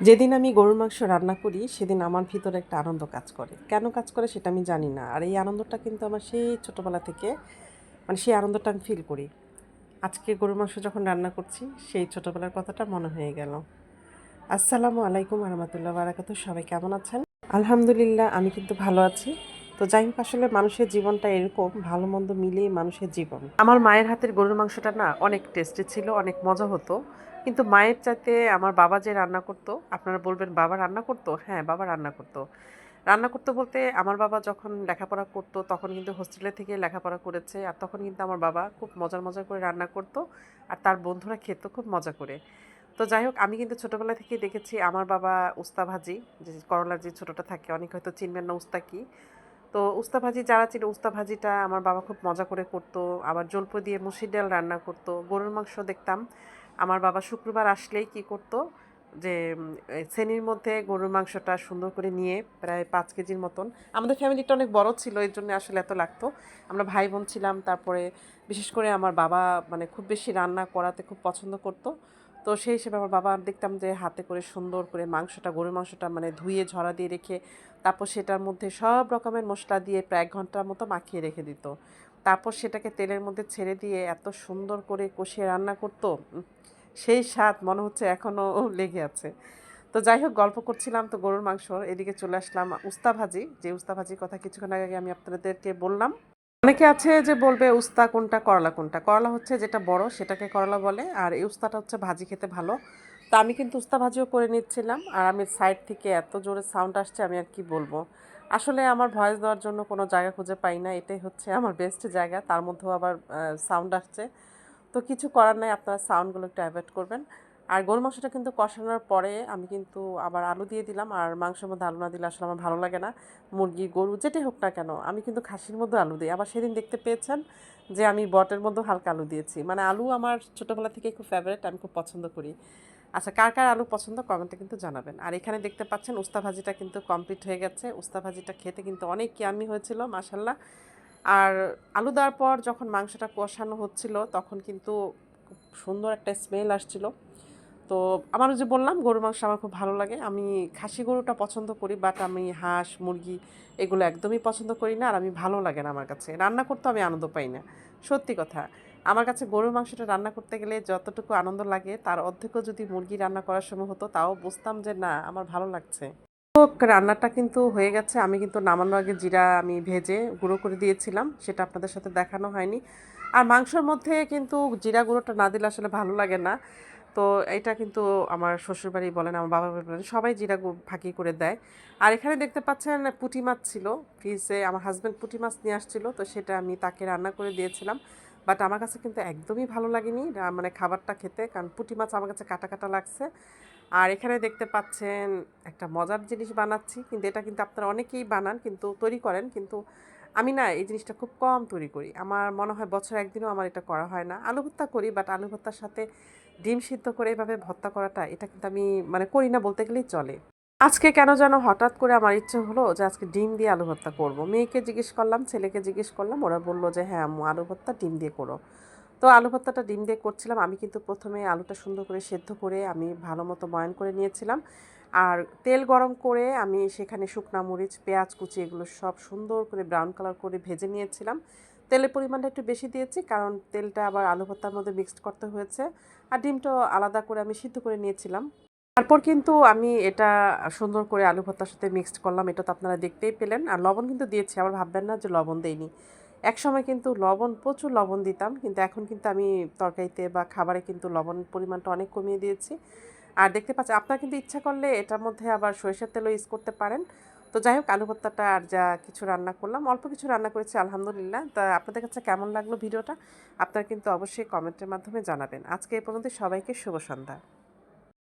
যেদিন আমি গরুর মাংস রান্না করি, সেদিন আমার ভিতরে একটা আনন্দ কাজ করে। কেন কাজ করে সেটা আমি জানি না। আর এই আনন্দটা কিন্তু আমার সেই ছোটোবেলা থেকে মানে সেই আনন্দটা আমি ফিল করি। আজকে গরুর মাংস যখন রান্না করছি, সেই ছোটোবেলার কথাটা মনে হয়ে গেল। আসসালামু আলাইকুম রহমতুল্লাহ বারাকাতু সবাই কেমন আছেন? আলহামদুলিল্লাহ, আমি কিন্তু ভালো আছি। তো যাই হোক, আসলে মানুষের জীবনটা এরকম, ভালো মন্দ মিলিয়ে মানুষের জীবন। আমার মায়ের হাতের গরুর মাংসটা না অনেক টেস্টি ছিল, অনেক মজা হতো। কিন্তু মায়ের চাইতে আমার বাবা যে রান্না করতো, আপনারা বলবেন, বাবা রান্না করতো? হ্যাঁ বাবা রান্না করতো। রান্না করতে বলতে আমার বাবা যখন লেখাপড়া করতো, তখন কিন্তু হোস্টেলে থেকে লেখাপড়া করেছে, আর তখন কিন্তু আমার বাবা খুব মজার মজার করে রান্না করতো, আর তার বন্ধুরা খেত খুব মজা করে। তো যাই হোক, আমি কিন্তু ছোটোবেলা থেকেই দেখেছি আমার বাবা উস্তা ভাজি যে করলার যে ছোটোটা থাকে, অনেক হয়তো চিনবেন না উস্তা কি। তো উস্তা ভাজি যারা ছিল উস্তা ভাজিটা আমার বাবা খুব মজা করে করতো, আবার জলপো দিয়ে মুসির ডাল রান্না করতো, গরুর মাংস দেখতাম। আমার বাবা শুক্রবার আসলেই কি করতো? যে শ্রেণির মধ্যে গরুর মাংসটা সুন্দর করে নিয়ে প্রায় পাঁচ কেজির মতন। আমাদের ফ্যামিলিটা অনেক বড় ছিল, এর জন্য আসলে এত লাগতো। আমরা ভাই বোন ছিলাম, তারপরে বিশেষ করে আমার বাবা মানে খুব বেশি রান্না করাতে খুব পছন্দ করতো। তো সেই হিসেবে আমার বাবা দেখতাম যে, হাতে করে সুন্দর করে মাংসটা, গরুর মাংসটা মানে ধুয়ে ঝরা দিয়ে রেখে, তারপর সেটার মধ্যে সব রকমের মশলা দিয়ে প্রায় এক ঘণ্টার মতো মাখিয়ে রেখে দিত। তারপর সেটাকে তেলের মধ্যে ছেড়ে দিয়ে এত সুন্দর করে কষিয়ে রান্না করতো সেই স্বাদ মনে হচ্ছে এখনও লেগে আছে। তো যাই হোক, গল্প করছিলাম তো গরুর মাংস, এদিকে চলে আসলাম উস্তা ভাজি, যে উস্তা ভাজির কথা কিছুক্ষণ আগে আমি আপনাদেরকে বললাম। অনেকে আছে যে বলবে, উস্তা কোনটা, করলা কোনটা? করলা হচ্ছে যেটা বড়, সেটাকে করলা বলে, আর এই উস্তাটা হচ্ছে ভাজি খেতে ভালো। তো আমি কিন্তু উস্তা ভাজিও করে নিচ্ছিলাম, আর আমি সাইড থেকে এত জোরে সাউন্ড আসছে, আমি আর কি বলব? আসলে আমার ভয়েস দেওয়ার জন্য কোনো জায়গা খুঁজে পাই না, এটাই হচ্ছে আমার বেস্ট জায়গা। তার মধ্যেও আবার সাউন্ড আসছে। তো কিছু করার নাই, আপনারা সাউন্ডগুলো একটু অ্যাভয়েড করবেন। আর গোল মাংসটা কিন্তু কষানোর পরে আমি কিন্তু আবার আলু দিয়ে দিলাম। আর মাংসের মধ্যে আলু না দিলে আসলে আমার ভালো লাগে না। মুরগি, গরু যেটাই হোক না কেন, আমি কিন্তু খাসির মধ্যে আলু দিই। আবার সেদিন দেখতে পেয়েছেন যে আমি বটের মধ্যেও হালকা আলু দিয়েছি। মানে আলু আমার ছোটোবেলা থেকে খুব ফেভারিট আমি খুব পছন্দ করি। আচ্ছা কার কার আলু পছন্দ কমেন্টে কিন্তু জানাবেন। আর এখানে দেখতে পাচ্ছেন উস্তা ভাজিটা কিন্তু কমপ্লিট হয়ে গেছে। উস্তা ভাজিটা খেতে কিন্তু অনেক ইয়ামি হয়েছিল মাসাল্লাহ আর আলু দেওয়ার পর যখন মাংসটা কষানো হচ্ছিল, তখন কিন্তু খুব সুন্দর একটা স্মেল আসছিল। তো আমার যে বললাম, গরুর মাংস আমার খুব ভালো লাগে। আমি খাসি গরুটা পছন্দ করি বাট আমি হাঁস, মুরগি এগুলো একদমই পছন্দ করি না। আর আমি ভালো লাগে না আমার কাছে। রান্না করতে আমি আনন্দ পাই না। সত্যি কথা। আমার কাছে গরুর মাংসটা রান্না করতে গেলে যতটুকু আনন্দ লাগে, তার অর্ধেকও যদি মুরগি রান্না করার সময় হতো, তাও বুঝতাম যে না, আমার ভালো লাগছে। রান্নাটা কিন্তু হয়ে গেছে। আমি কিন্তু নামানোর আগে জিরা আমি ভেজে গুঁড়ো করে দিয়েছিলাম, সেটা আপনাদের সাথে দেখানো হয়নি। আর মাংসর মধ্যে কিন্তু জিরা গুঁড়োটা না দিলে আসলে ভালো লাগে না। তো এটা কিন্তু আমার শ্বশুরবাড়ি বলেন, আমার বাবা বলেন, সবাই জিরা ফাঁকি করে দেয়। আর এখানে দেখতে পাচ্ছেন পুঁটি মাছ ছিল, ফ্রিজে আমার হাজব্যান্ড পুঁটি মাছ নিয়ে আসছিল, তো সেটা আমি তাকে রান্না করে দিয়েছিলাম। বাট আমার কাছে কিন্তু একদমই ভালো লাগেনি মানে খাবারটা খেতে। কারণ পুঁটি মাছ আমার কাছে কাটা কাটা লাগছে। আর এখানে দেখতে পাচ্ছেন একটা মজার জিনিস বানাচ্ছি। কিন্তু এটা কিন্তু আপনারা অনেকেই বানান, কিন্তু তৈরি করেন। কিন্তু আমি না এই জিনিসটা খুব কম তৈরি করি। আমার মনে হয় বছর একদিনও আমার এটা করা হয় না। আলু ভর্তা করি বাট আলু ভর্তার সাথে ডিম সিদ্ধ করে এভাবে ভর্তা করাটা, এটা কিন্তু আমি মানে করি না বলতে গেলেই চলে। আজকে কেন যেন হঠাৎ করে আমার ইচ্ছে হলো যে আজকে ডিম দিয়ে আলু ভর্তা করব। মেয়েকে জিজ্ঞেস করলাম, ছেলেকে জিজ্ঞেস করলাম, ওরা বলল যে হ্যাঁ আম্মু, আলু ভর্তা ডিম দিয়ে করো। তো আলু ভর্তাটা ডিম দিয়ে করছিলাম। আমি কিন্তু প্রথমে আলুটা সুন্দর করে সেদ্ধ করে আমি ভালো মতো ময়ান করে নিয়েছিলাম। আর তেল গরম করে আমি সেখানে শুকনা মরিচ, পেঁয়াজ কুচি এগুলো সব সুন্দর করে ব্রাউন কালার করে ভেজে নিয়েছিলাম। তেলের পরিমাণটা একটু বেশি দিয়েছি কারণ তেলটা আবার আলু ভর্তার মধ্যে মিক্সড করতে হয়েছে। আর ডিমটাও আলাদা করে আমি সিদ্ধ করে নিয়েছিলাম। তারপর কিন্তু আমি এটা সুন্দর করে আলু ভর্তার সাথে মিক্সড করলাম। এটা তো আপনারা দেখতেই পেলেন। আর লবণ কিন্তু দিয়েছি। আবার ভাববেন না যে লবণ দেইনি। এক সময় কিন্তু লবণ, প্রচুর লবণ দিতাম। কিন্তু এখন কিন্তু আমি তরকারিতে বা খাবারে কিন্তু লবণ পরিমাণটা অনেক কমিয়ে দিয়েছি। আর দেখতে পাচ্ছি, আপনারা কিন্তু ইচ্ছা করলে এটার মধ্যে আবার সরিষার তেলও ইউজ করতে পারেন। তো যাই হোক, আলু ভর্তাটা আর যা কিছু রান্না করলাম, অল্প কিছু রান্না করেছি, আলহামদুলিল্লাহ। তা আপনাদের কাছে কেমন লাগল ভিডিওটা? আপনারা কিন্তু অবশ্যই কমেন্টের মাধ্যমে জানাবেন। আজকে এ পর্যন্ত সবাইকে শুভ সন্ধ্যা।